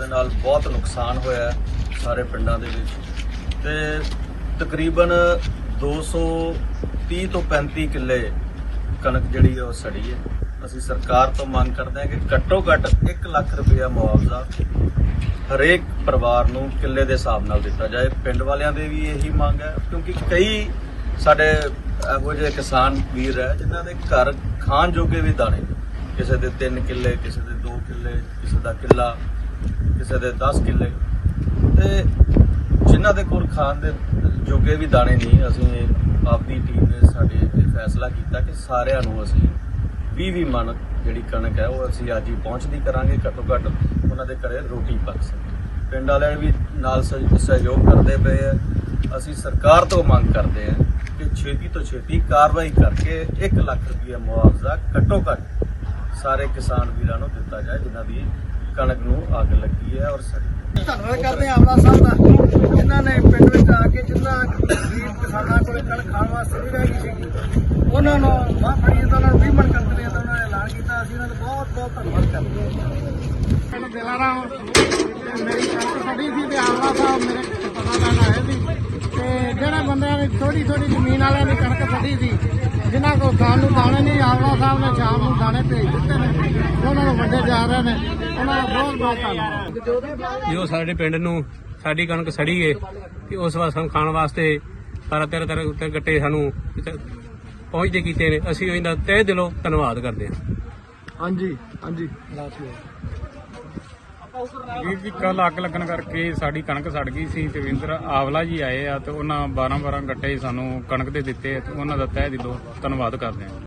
ਦੇ ਨਾਲ ਬਹੁਤ ਨੁਕਸਾਨ ਹੋਇਆ ਸਾਰੇ ਪਿੰਡਾਂ ਦੇ ਵਿੱਚ। ਤੇ ਤਕਰੀਬਨ 230 ਤੋਂ 35 ਕਿੱਲੇ ਕਣਕ ਜਿਹੜੀ ਹੈ ਉਹ ਸੜੀ ਹੈ। ਅਸੀਂ ਸਰਕਾਰ ਤੋਂ ਮੰਗ ਕਰਦੇ ਹਾਂ ਕਿ ਘੱਟੋ ਘੱਟ 1 ਲੱਖ ਰੁਪਇਆ ਮੁਆਵਜ਼ਾ ਹਰੇਕ ਪਰਿਵਾਰ ਨੂੰ ਕਿੱਲੇ ਦੇ ਹਿਸਾਬ ਨਾਲ ਦਿੱਤਾ ਜਾਏ। ਪਿੰਡ ਵਾਲਿਆਂ ਦੇ ਵੀ ਇਹੀ ਮੰਗ ਹੈ, ਕਿਉਂਕਿ ਕਈ ਸਾਡੇ ਇਹੋ ਜਿਹੇ ਕਿਸਾਨ ਵੀਰ ਹੈ, ਜਿਨ੍ਹਾਂ ਦੇ ਘਰ ਖਾਣ ਜੋਗੇ ਵੀ ਦਾਣੇ। ਨਹੀਂ। ਕਿਸੇ ਦੇ 3 ਕਿੱਲੇ, ਕਿਸੇ ਦੇ 2 ਕਿੱਲੇ, ਕਿਸੇ ਦਾ ਕਿੱਲਾ। ਕਿਸੇ ਦੇ 10 ਕਿੱਲੇ। ਤੇ ਜਿਨ੍ਹਾਂ ਦੇ ਕੋਲ ਖਾਣ ਦੇ ਜੋਗੇ ਵੀ ਦਾਣੇ ਨਹੀਂ, ਅਸੀਂ ਇਹ ਆਪਦੀ ਟੀਮ ਨੇ ਸਾਡੇ ਇਹ ਫੈਸਲਾ ਕੀਤਾ ਕਿ ਸਾਰਿਆਂ ਨੂੰ ਅਸੀਂ 20 20 ਮਣ ਜਿਹੜੀ ਕਣਕ ਹੈ, ਉਹ ਅਸੀਂ ਅੱਜ ਹੀ ਪਹੁੰਚਦੀ ਕਰਾਂਗੇ, ਘੱਟੋ ਘੱਟ ਉਹਨਾਂ ਦੇ ਘਰੇ ਰੋਟੀ ਪੱਕ ਸਕੇ। ਪਿੰਡ ਵਾਲਿਆਂ ਵੀ ਨਾਲ ਸਹਿ- ਸਹਿਯੋਗ ਕਰਦੇ ਪਏ ਆ। ਅਸੀਂ ਸਰਕਾਰ ਤੋਂ ਮੰਗ ਕਰਦੇ ਆ ਕਿ ਛੇਤੀ ਤੋਂ ਛੇਤੀ ਕਾਰਵਾਈ ਕਰਕੇ 1 ਲੱਖ ਰੁਪਏ ਮੁਆਵਜ਼ਾ ਘੱਟੋ ਘੱਟ ਸਾਰੇ ਕਿਸਾਨ ਵੀਰਾਂ ਨੂੰ ਦਿੱਤਾ ਜਾਏ, ਜਿਨ੍ਹਾਂ ਦੀ ਕਣਕ ਨੂੰ ਅੱਗ ਲੱਗੀ ਹੈ ਔਰ ਸੜੀ ਧੰਨਵਾਦ ਕਰਦੇ ਹਾਂ ਆਮਲਾ ਸਾਹਿਬ ਦਾ ਜਿਨ੍ਹਾਂ ਨੇ ਪਿੰਡ ਵਿੱਚ ਆ ਕੇ ਜਿੰਨਾ ਗਰੀਬ ਕਿਸਾਨਾਂ ਕੋਲ ਕਣਕ ਖਾਣ ਵਾਸਤੇ ਵੀ ਰਹਿ ਗਈ ਸੀ ਉਹਨਾਂ ਨੂੰ ਬਾਹ ਫੜੀ ਤਾਂ ਉਹਨਾਂ ਨੂੰ 20 ਮਣ ਕਣਕ ਦਾ ਉਹਨਾਂ ਨੇ ਐਲਾਨ ਕੀਤਾ। ਅਸੀਂ ਉਹਨਾਂ ਦਾ ਬਹੁਤ ਬਹੁਤ ਧੰਨਵਾਦ ਕਰਦੇ ਹਾਂ। ਮੈਨੂੰ ਦਿਲਾਰਾਮ ਮੇਰੀ ਕਣਕ ਸੜੀ ਸੀ ਤੇ ਆਮਲਾ ਸਾਹਿਬ ਮੇਰੇ ਪਤਾ ਲੈਣ ਆਏ ਸੀ। ਤੇ ਜਿਹੜੇ ਬੰਦਿਆਂ ਦੀ ਥੋੜੀ ਥੋੜੀ ਜ਼ਮੀਨ ਵਾਲਿਆਂ ਦੀ ਕਣਕ ਸੜੀ ਸੀ ਜਿਨ੍ਹਾਂ ਕੋਲ ਖਾਣ ਨੂੰ ਦਾਣੇ ਨਹੀਂ ਆਮਲਾ ਸਾਹਿਬ ਨੇ ਸ਼ਾਮ ਨੂੰ ਦਾਣੇ ਭੇਜ ਦਿੱਤੇ ਨੇ। ਉਹਨਾਂ ਨੂੰ ਵੰਡੇ ਜਾ ਰਹੇ ਨੇ। ਉਹਨਾਂ ਦਾ ਬਹੁਤ ਬਹੁਤ ਧੰਨਵਾਦ। ਜੋ ਸਾਡੇ ਪਿੰਡ ਨੂੰ ਸਾਡੀ ਕਣਕ ਸੜੀ ਏ ਤੇ ਉਸ ਵਾਸਤੇ ਸਾਨੂੰ ਖਾਣ ਵਾਸਤੇ ਸਾਰਾ ਤੇਰੇ ਤੇਰੇ ਉੱਤੇ ਗੱਟੇ ਸਾਨੂੰ ਪਹੁੰਚਦੇ ਕੀਤੇ ਨੇ। ਅਸੀਂ ਇਹਦਾ ਤਹਿ ਦਿਲੋਂ ਧੰਨਵਾਦ ਕਰਦੇ ਹਾਂ। ਹਾਂਜੀ ਹਾਂਜੀ। ਵੀਰ ਜੀ ਕੱਲ ਅੱਗ ਲੱਗਣ ਕਰਕੇ ਸਾਡੀ ਕਣਕ ਸੜ ਗਈ ਸੀ ਤੇ ਵਿੰਦਰ ਆਵਲਾ ਜੀ ਆਏ ਆ ਤੇ ਉਹਨਾਂ 12 12 ਗੱਟੇ ਸਾਨੂੰ ਕਣਕ ਦੇ ਦਿੱਤੇ ਤੇ ਉਹਨਾਂ ਦਾ ਤਹਿ ਦਿਲੋਂ ਧੰਨਵਾਦ ਕਰਦੇ ਹਾਂ।